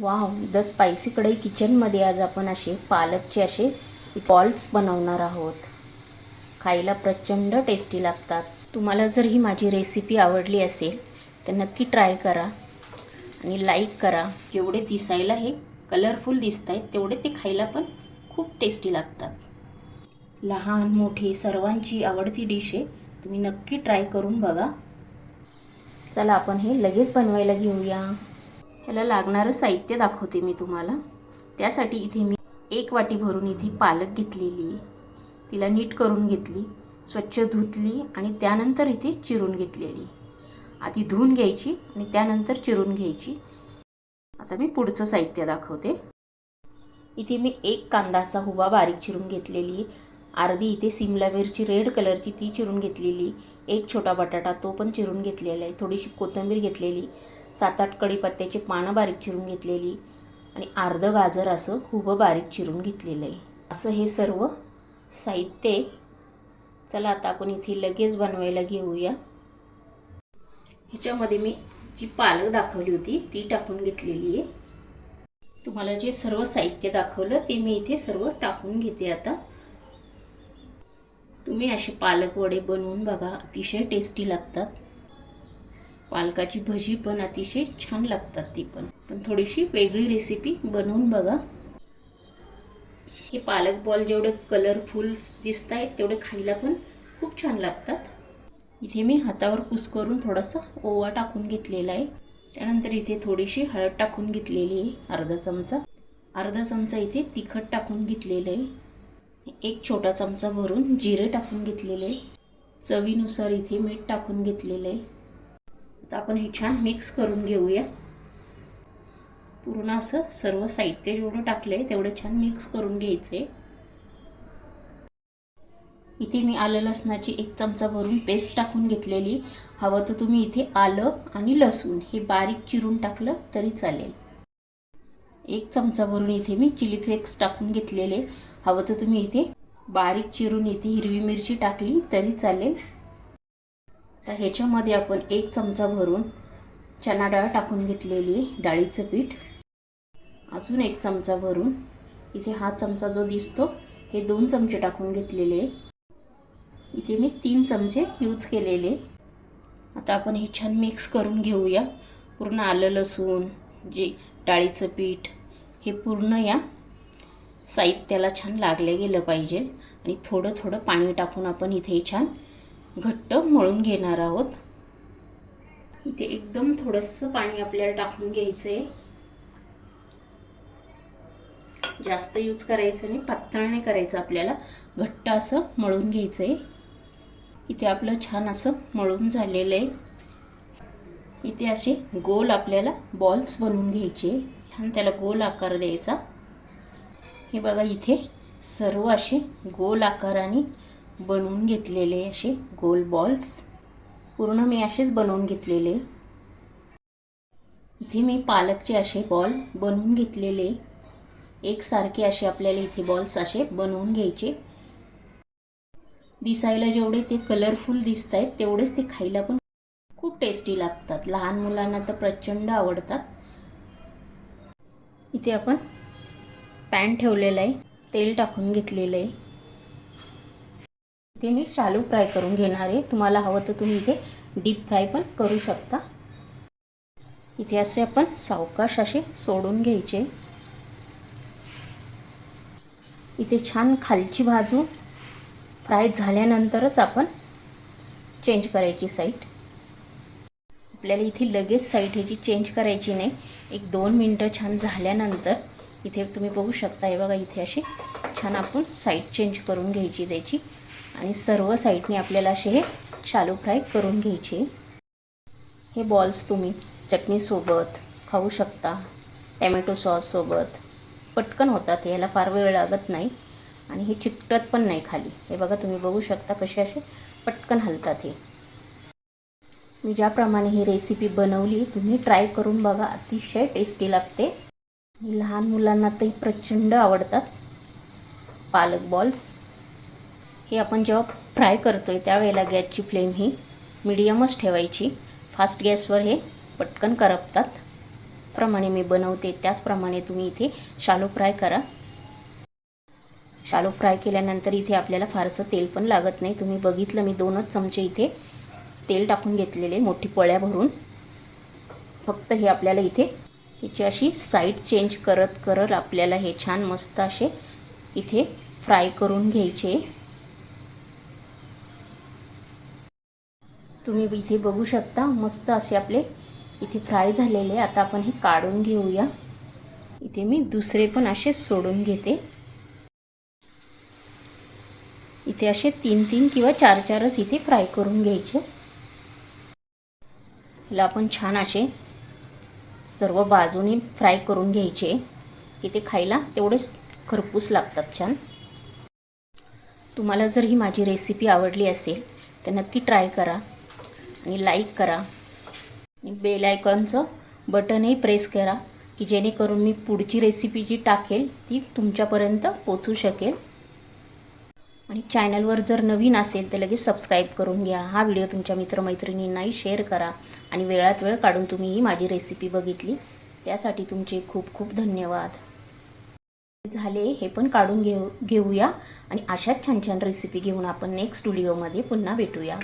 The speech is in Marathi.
वाव द स्पायसी कढई किचनमध्ये आज आपण असे पालकचे असे बॉल्स बनवणार आहोत. खायला प्रचंड टेस्टी लागतात. तुम्हाला जर ही माझी रेसिपी आवडली असेल तर नक्की ट्राय करा आणि लाईक करा. जेवढे दिसायला हे कलरफुल दिसत आहेत तेवढे ते खायला पण खूप टेस्टी लागतात. लहान मोठी सर्वांची आवडती डिश आहे. तुम्ही नक्की ट्राय करून बघा. चला आपण हे लगेच बनवायला घेऊया. ह्याला लागणारं साहित्य दाखवते मी तुम्हाला. त्यासाठी इथे मी एक वाटी भरून इथे पालक घेतलेली आहे. तिला नीट करून घेतली स्वच्छ धुतली आणि त्यानंतर इथे चिरून घेतलेली. आधी धुवून घ्यायची आणि त्यानंतर चिरून घ्यायची. आता मी पुढचं साहित्य दाखवते. इथे मी एक कांदा असा हुबा बारीक चिरून घेतलेली अर्धी इथे सिमला मिरची रेड कलरची ती चिरून घेतलेली एक छोटा बटाटा तो पण चिरून घेतलेला आहे. थोडीशी कोथिंबीर घेतलेली सात आठ कढीपत्त्याची पानं बारीक चिरून घेतलेली आणि अर्धं गाजर असं खूप बारीक चिरून घेतलेलं आहे. असं हे सर्व साहित्य आहे. चला आता आपण इथे लगेच बनवायला घेऊया. ह्याच्यामध्ये मी जी पालक दाखवली होती ती टाकून घेतलेली आहे. तुम्हाला जे सर्व साहित्य दाखवलं ते मी इथे सर्व टाकून घेते आता. तुम्ही असे पालक वडे बनवून बघा अतिशय टेस्टी लागतात. पालकाची भजी पण अतिशय छान लागतात ती पण. पण थोडीशी वेगळी रेसिपी बनवून बघा. हे पालक बॉल जेवढे कलरफुल दिसत आहेत तेवढे खायला पण खूप छान लागतात. इथे मी हातावर कुस्करून थोडासा ओवा टाकून घेतलेला आहे. त्यानंतर इथे थोडीशी हळद टाकून घेतलेली आहे अर्धा चमचा. अर्धा चमचा इथे तिखट टाकून घेतलेलं आहे. एक छोटा चमचा भरून जिरे टाकून घेतलेले आहे. चवीनुसार इथे मीठ टाकून घेतलेलं आहे. आता आपण हे छान मिक्स करून घेऊया. पूर्ण असं सर्व साहित्य जेवढं टाकलं आहे तेवढं छान मिक्स करून घ्यायचं आहे इथे मी आलं लसणाची एक चमचा भरून पेस्ट टाकून घेतलेली. हवं तर तुम्ही इथे आलं आणि लसूण हे बारीक चिरून टाकलं तरी चालेल. एक चमचा भरून इथे मी चिली फ्लेक्स टाकून घेतलेले. हवं तर तुम्ही इथे बारीक चिरून इथे हिरवी मिरची टाकली तरी चालेल. तर ह्याच्यामध्ये आपण एक चमचा भरून चना डाळ टाकून घेतलेली आहे डाळीचं पीठ. अजून एक चमचा भरून. इथे हा चमचा जो दिसतो हे दोन चमचे टाकून घेतलेले इथे मी तीन चमचे यूज केलेले आता आपण हे छान मिक्स करून घेऊया. पूर्ण आलं लसूण जे डाळीचं पीठ हे पूर्ण या साहित्याला छान लागले गेलं पाहिजे. आणि थोडं थोडं पाणी टाकून आपण इथे छान घट्ट मळून घेणार आहोत. इथे एकदम थोडंसं पाणी आपल्याला टाकून घ्यायचं आहे जास्त यूज करायचं नाही पातळ नाही करायचं आपल्याला. घट्ट असं मळून घ्यायचं आहे इथे आपलं छान असं मळून झालेलं आहे इथे असे गोल आपल्याला बॉल्स बनवून घ्यायचे. छान त्याला गोल आकार द्यायचा. हे बघा इथे सर्व असे गोल आकाराने बनवून घेतलेले असे गोल बॉल्स पूर्ण मी असेच बनवून घेतलेले. इथे मी पालकचे असे बॉल बनवून घेतलेले. एकसारखे असे आपल्याला इथे बॉल्स असे बनवून घ्यायचे. दिसायला जेवढे ते कलरफुल दिसत आहेत तेवढेच ते खायला पण खूप टेस्टी लागतात. लहान मुलांना तर प्रचंड आवडतात. इथे आपण पॅन ठेवलेलं आहे. तेल टाकून घेतलेलं आहे. इथे मी शालू फ्राय करून घेणार आहे. तुम्हाला हवं तर तुम्ही इथे डीप फ्राय पण करू शकता. इथे असे आपण सावकाश असे सोडून घ्यायचे. इथे छान खालची बाजू फ्राय झाल्यानंतरच आपण चेंज करायची साईट आपल्याला इथे लगेच साईट ह्याची चेंज करायची नाही. एक दोन मिनटं छान झाल्यानंतर इथे तुम्ही बघू शकता हे बघा इथे अशी छान आपण साईट चेंज करून घ्यायची त्याची. आणि सर्व साईडने आपल्याला असे हे शालू फ्राय करून घ्यायचे. हे बॉल्स तुम्ही चटणीसोबत खाऊ शकता टॅमॅटो सॉससोबत पटकन होतात याला फार वेळ लागत नाही. आणि हे चिकटत पण नाही खाली. हे बघा तुम्ही बघू शकता कसे असे पटकन हलतात हे. मी ज्याप्रमाणे ही रेसिपी बनवली तुम्ही ट्राय करून बघा. अतिशय टेस्टी लागते. लहान मुलांना तरी प्रचंड आवडतात. पालक बॉल्स हे आपण जेव्हा फ्राय करतो आहे त्यावेळेला गॅसची फ्लेम ही मिडियमच ठेवायची. फास्ट गॅसवर हे पटकन करपतात. प्रमाणे मी बनवते त्याचप्रमाणे तुम्ही इथे शालो फ्राय करा. शालो फ्राय केल्यानंतर इथे आपल्याला फारसं तेल पण लागत नाही. तुम्ही बघितलं मी दोनच चमचे इथे तेल टाकून घेतलेले मोठी पळ्या भरून. फक्त हे आपल्याला इथे हिची अशी साईड चेंज करत करत आपल्याला हे छान मस्त असे इथे फ्राय करून घ्यायचे. तुम्ही इथे बघू शकता मस्त असे आपले इथे फ्राय झालेले. आता आपण हे काढून घेऊया. इथे मी दुसरे पण असे सोडून घेते. इथे असे तीन तीन किंवा चार चारच इथे फ्राय करून घ्यायचे. हिला आपण छान असे सर्व बाजूने फ्राय करून घ्यायचे. की ते खायला तेवढेच खरपूस लागतात छान. तुम्हाला जर ही माझी रेसिपी आवडली असेल तर नक्की ट्राय करा. आणि लाईक करा. आणि बेल आयकॉनचं बटनही प्रेस करा की जेणेकरून मी पुढची रेसिपी जी टाकेल ती तुमच्यापर्यंत पोचू शकेल. आणि चॅनलवर जर नवीन असेल तर लगेच सबस्क्राईब करून घ्या. हा व्हिडिओ तुमच्या मित्रमैत्रिणींनाही शेअर करा. आणि वेळात वेळ काढून तुम्ही ही माझी रेसिपी बघितली. त्यासाठी तुमचे खूप खूप धन्यवाद. झाले हे पण काढून घेऊ घेऊया. आणि अशाच छान छान रेसिपी घेऊन आपण नेक्स्ट व्हिडिओमध्ये पुन्हा भेटूया.